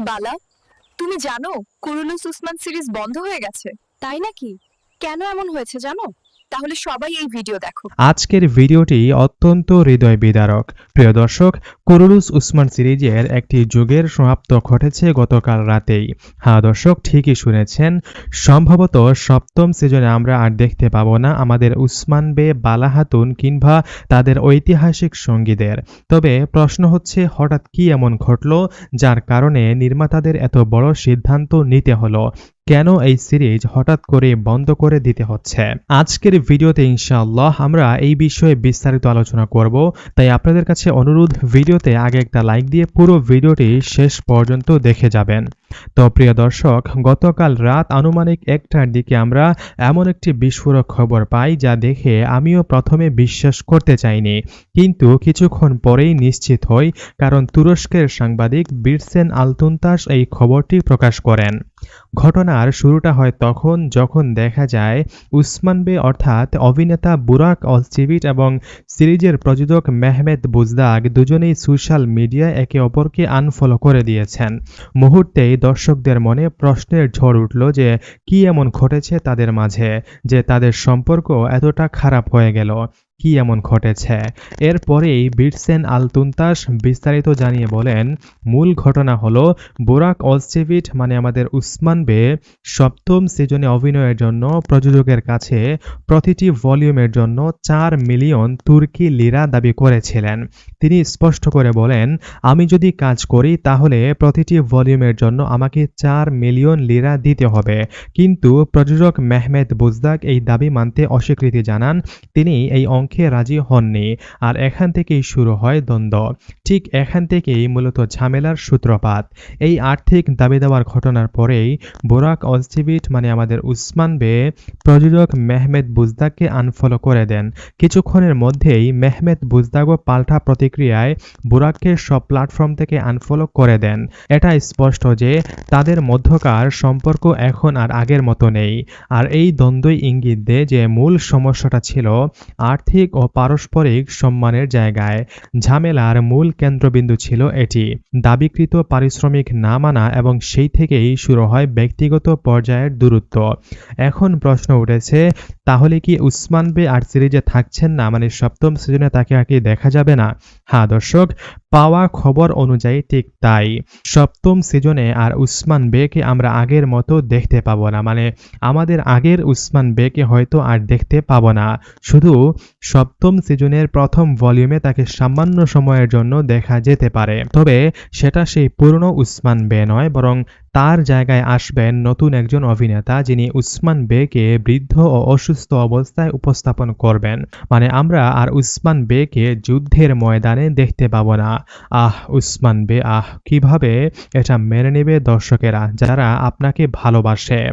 বালা, তুমি জানো Kurulus Usman series বন্ধ হয়ে গেছে। তাই নাকি? কেন এমন হয়েছে জানো? তাহলে সবাই এই ভিডিও দেখো। আজকের ভিডিওটি অত্যন্ত হৃদয় বিদারক প্রিয় দর্শক, কুরুলুস উসমান সিরিজের একটি যুগের সমাপ্ত ঘটেছে গতকাল রাতেই। হ্যাঁ দর্শক, ঠিকই শুনেছেন, সম্ভবত সপ্তম সিজনে আমরা আর দেখতে পাবো না আমাদের উসমান বে বালাহাতুন কিংবা তাদের ঐতিহাসিক সঙ্গীদের। তবে প্রশ্ন হচ্ছে, হঠাৎ কি এমন ঘটলো যার কারণে নির্মাতাদের এত বড় সিদ্ধান্ত নিতে হলো? কেন এই সিরিজ হঠাৎ করে বন্ধ করে দিতে হচ্ছে? আজকের ভিডিওতে ইনশাআল্লাহ আমরা এই বিষয়ে বিস্তারিত আলোচনা করব। তাই আপনাদের কাছে অনুরোধ, ভিডিওতে আগে একটা লাইক দিয়ে পুরো ভিডিওটি শেষ পর্যন্ত দেখে যাবেন। তো প্রিয় দর্শক, গতকাল রাত আনুমানিক একটার দিকে আমরা এমন একটি বিস্ফোরক খবর পাই যা দেখে আমিও প্রথমে বিশ্বাস করতে চাইনি। কিন্তু কিছুক্ষণ পরেই নিশ্চিত হই, কারণ তুরস্কের সাংবাদিক বিরসেন আলতুন্তাস এই খবরটি প্রকাশ করেন। ঘটনার শুরুটা হয় তখন যখন দেখা যায়, উসমান বে অর্থাৎ অভিনেতা বুরাক অলচিভিট এবং সিরিজের প্রযোজক মেহমেদ বুজদাগ দুজনেই সোশ্যাল মিডিয়ায় একে অপরকে আনফলো করে দিয়েছেন। মুহূর্তেই দর্শকদের মনে প্রশ্নের ঝড় উঠল যে, কি এমন ঘটেছে তাদের মাঝে যে তাদের সম্পর্ক এতটা খারাপ হয়ে গেল। কি এমন ঘটেছে? এরপরেই বিটসেন আলতুন্তাস বিস্তারিত জানিয়ে বলেন, মূল ঘটনা হলো, বোরাক অলসেভিট মানে আমাদের উসমান বে সপ্তম সিজনে অভিনয়ের জন্য প্রযোজকের কাছে প্রতিটি ভলিউমের জন্য চার মিলিয়ন তুর্কি লিরা দাবি করেছিলেন। তিনি স্পষ্ট করে বলেন, আমি যদি কাজ করি তাহলে প্রতিটি ভলিউমের জন্য আমাকে চার মিলিয়ন লিরা দিতে হবে। কিন্তু প্রযোজক মেহমেদ বুজদাক এই দাবি মানতে অস্বীকৃতি জানান। তিনি এই অঙ্কে রাজি হননি আর এখান থেকেই শুরু হয় দ্বন্দ্ব। ঠিক এখান থেকেই মূলত ঝামেলার সূত্রপাত। এই আর্থিক দাবি দেওয়ার ঘটনার পরেই বোরাক অলসিবিট মানে আমাদের উসমান বে, প্রযোজক মেহমেদ বুজদাককে আনফলো করে দেন। কিছুক্ষণের মধ্যেই মেহমেদ বুজদাগও পাল্টা প্রতিক্রিয়ায় বোরাককে সব প্ল্যাটফর্ম থেকে আনফলো করে দেন। এটা স্পষ্ট যে তাদের মধ্যকার সম্পর্ক এখন আর আগের মতো নেই। আর এই দ্বন্দ্বই ইঙ্গিত দেয় যে মূল সমস্যাটা ছিল আর্থিক ও পারস্পরিক সম্মানের জায়গায় ঝামেলার মূল কেন্দ্রবিন্দু ছিল এটি। দাবিকৃত পারিশ্রমিক না মানা এবং সেই থেকেই শুরু হয় ব্যক্তিগত পর্যায়ের দূরত্ব। এখন প্রশ্ন উঠেছে, তাহলে কি উসমান বে আর সিরিজে থাকছেন না মানে সপ্তম সিজনে তাকে আর কি দেখা যাবে না? হ্যাঁ দর্শক পাওয়া খবর অনুযায়ী ঠিক তাই। সপ্তম সিজনে আর উসমান বেকে আমরা আগের মতো দেখতে পাবো না। মানে আমাদের আগের উসমান বেকে হয়তো আর দেখতে পাবো না। শুধু সপ্তম সিজনের প্রথম ভলিউমে তাকে সামান্য সময়ের জন্য দেখা যেতে পারে। তবে সেটা সেই পুরনো উসমান বে নয়, বরং তার জায়গায় আসবেন নতুন একজন অভিনেতা যিনি উসমান বেকে বৃদ্ধ ও অসুস্থ অবস্থায় উপস্থাপন করবেন। মানে আমরা আর উসমান বেকে যুদ্ধের ময়দানে দেখতে পাবো না। আহ, উসমান বে, আহ, কীভাবে এটা মেনে নেবে দর্শকেরা যারা আপনাকে ভালোবাসে?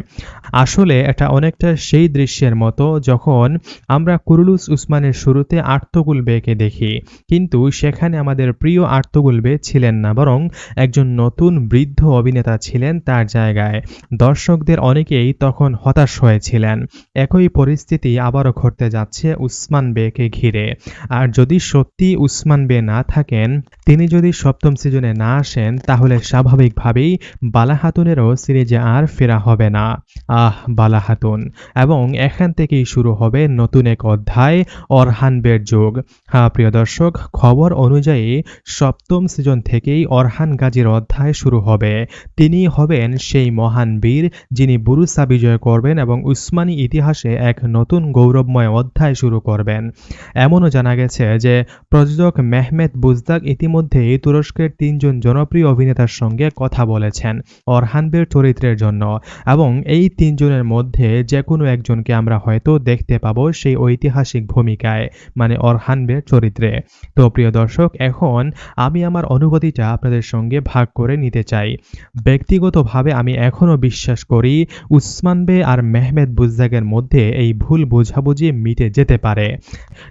আসলে এটা অনেকটা সেই দৃশ্যের মতো যখন আমরা কুরুলুস উসমানের শুরুতে আর্তগুল বেকে দেখি। কিন্তু সেখানে আমাদের প্রিয় আর্তগুল বে ছিলেন না, বরং একজন নতুন বৃদ্ধ অভিনেতা ছিলেন তার জায়গায়। দর্শকদের অনেকেই তখন হতাশ হয়েছিলেন। একই পরিস্থিতি আবারও ঘটতে যাচ্ছে উসমান বেকে ঘিরে। আর যদি সত্যি উসমান বে না থাকেন, তিনি যদি সপ্তম সিজনে না আসেন, তাহলে স্বাভাবিকভাবেই বালাহাতুনেরও সিরিজে আর ফেরা হবে না। আহ, বালাহাতুন! এবং এখান থেকেই শুরু হবে নতুন এক অধ্যায় অরহান বের যুগ। হ্যাঁ প্রিয় দর্শক, খবর অনুযায়ী সপ্তম সিজন থেকেই অরহান গাজীর অধ্যায় শুরু হবে। তিনি হবেন সেই মহান বীর যিনি বুরুসা বিজয় করবেন এবং উসমানী ইতিহাসে এক নতুন গৌরবময় অধ্যায় শুরু করবেন। এমনও জানা গেছে যে প্রযোজক মেহমেদ বুজদাক ইতিমধ্যেই তুরস্কের তিনজন জনপ্রিয় অভিনেতার সঙ্গে কথা বলেছেন অরহানবের চরিত্রের জন্য এবং এই তিনজনের মধ্যে যে কোনো একজনকে আমরা হয়তো দেখতে পাবো সেই ঐতিহাসিক ভূমিকায় মানে অরহানবের চরিত্রে। তো প্রিয় দর্শক, এখন আমি আমার অনুভূতিটা আপনাদের সঙ্গে ভাগ করে নিতে চাই। ব্যক্তিগত ব্যক্তিগতভাবে আমি এখনও বিশ্বাস করি উসমান বে আর মেহমেদ বুজ্জাগের মধ্যে এই ভুল বোঝাবুঝি মিটে যেতে পারে।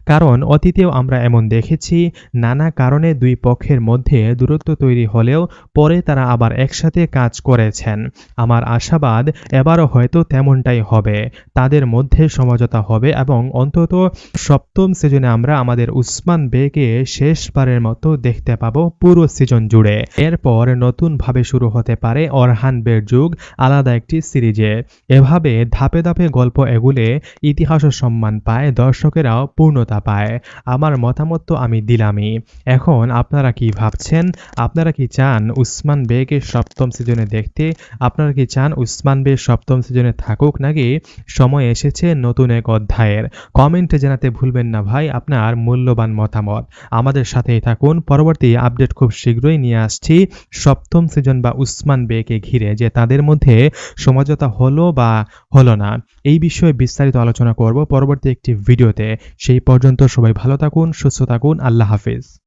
কারণ অতীতেও আমরা এমন দেখেছি, নানা কারণে দুই পক্ষের মধ্যে দূরত্ব তৈরি হলেও পরে তারা আবার একসাথে কাজ করেছেন। আমার আশাবাদ এবারও হয়তো তেমনটাই হবে। তাদের মধ্যে সমঝোতা হবে এবং অন্তত সপ্তম সিজনে আমরা আমাদের উসমান বেকে শেষবারের মতো দেখতে পাবো পুরো সিজন জুড়ে। এরপর নতুনভাবে শুরু হতে পারে অরহান বের যুগ আলাদা একটি সিরিজে। এভাবে ধাপে ধাপে গল্প এগুলে ইতিহাসও সম্মান পায়, দর্শকেরাও পূর্ণতা পায়। আমার মতামত তো আমি দিলামই। এখন আপনারা কি ভাবছেন? আপনারা কি চান উসমান বেকে সপ্তম সিজনে দেখতে? আপনারা কি চান উসমান বে সপ্তম সিজনে থাকুক নাকি? সময় এসেছে নতুন এক অধ্যায়ের। কমেন্টে জানাতে ভুলবেন না ভাই, আপনার মূল্যবান মতামত। আমাদের সাথেই থাকুন, পরবর্তী আপডেট খুব শীঘ্রই নিয়ে আসছি। সপ্তম সিজন বা উসমান বেকে ঘিরে যে তাদের মধ্যে সমাজতা হলো বা হলো না, এই বিষয়ে বিস্তারিত আলোচনা করব পরবর্তী একটি ভিডিওতে। সেই পর্যন্ত সবাই ভালো থাকুন, সুস্থ থাকুন, আল্লাহ হাফিজ।